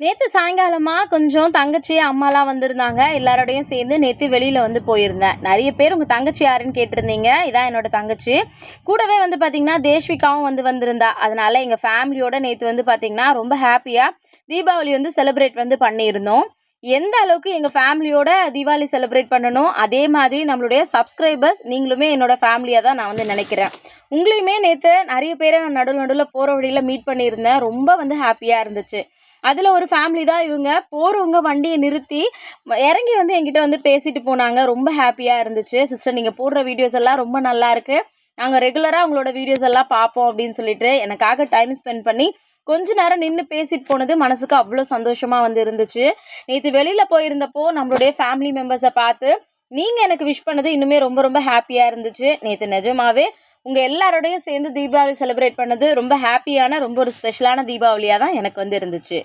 நேற்று சாயங்காலமாக கொஞ்சம் தங்கச்சி அம்மாலாம் வந்திருந்தாங்க. எல்லாரோடையும் சேர்ந்து நேற்று வெளியில் வந்து போயிருந்தேன். நிறைய பேர் உங்கள் தங்கச்சி யாருன்னு கேட்டிருந்தீங்க. இதான் என்னோட தங்கச்சி. கூடவே வந்து பார்த்திங்கன்னா தேஷ்விகாவும் வந்து வந்திருந்தா. அதனால் எங்கள் ஃபேமிலியோட நேற்று வந்து பார்த்திங்கன்னா ரொம்ப ஹாப்பியாக தீபாவளி வந்து செலிப்ரேட் வந்து பண்ணியிருந்தோம். எந்த அளவுக்கு எங்கள் ஃபேமிலியோட தீபாவளி செலிப்ரேட் பண்ணணும் அதே மாதிரி நம்மளுடைய சப்ஸ்கிரைபர்ஸ் நீங்களுமே என்னோட ஃபேமிலியாக தான் நான் வந்து நினைக்கிறேன். உங்களையுமே நேற்று நிறைய பேரை நான் நடுவில் நடுவில் போகிற வழியில் மீட் பண்ணியிருந்தேன். ரொம்ப வந்து ஹாப்பியாக இருந்துச்சு. அதில் ஒரு ஃபேமிலி தான் இவங்க. போகிறவங்க வண்டியை நிறுத்தி இறங்கி வந்து என்கிட்ட வந்து பேசிட்டு போனாங்க. ரொம்ப ஹாப்பியாக இருந்துச்சு. சிஸ்டர் நீங்கள் போடுற வீடியோஸ் எல்லாம் ரொம்ப நல்லாயிருக்கு நாங்கள் ரெகுலராக உங்களோட வீடியோஸ் எல்லாம் பார்ப்போம் அப்படின்னு சொல்லிட்டு எனக்காக டைம் ஸ்பெண்ட் பண்ணி கொஞ்ச நேரம் நின்று பேசிட்டு போனது மனசுக்கு அவ்வளோ சந்தோஷமாக வந்து இருந்துச்சு. நேற்று வெளியில் போயிருந்தப்போ நம்மளுடைய ஃபேமிலி மெம்பர்ஸை பார்த்து நீங்கள் எனக்கு விஷ் பண்ணது இன்னுமே ரொம்ப ரொம்ப ஹாப்பியாக இருந்துச்சு. நேற்று நிஜமாவே உங்கள் எல்லாரோடையும் சேர்ந்து தீபாவளி செலிப்ரேட் பண்ணது ரொம்ப ஹாப்பியான ரொம்ப ஒரு ஸ்பெஷலான தீபாவளியாக தான் எனக்கு வந்து இருந்துச்சு.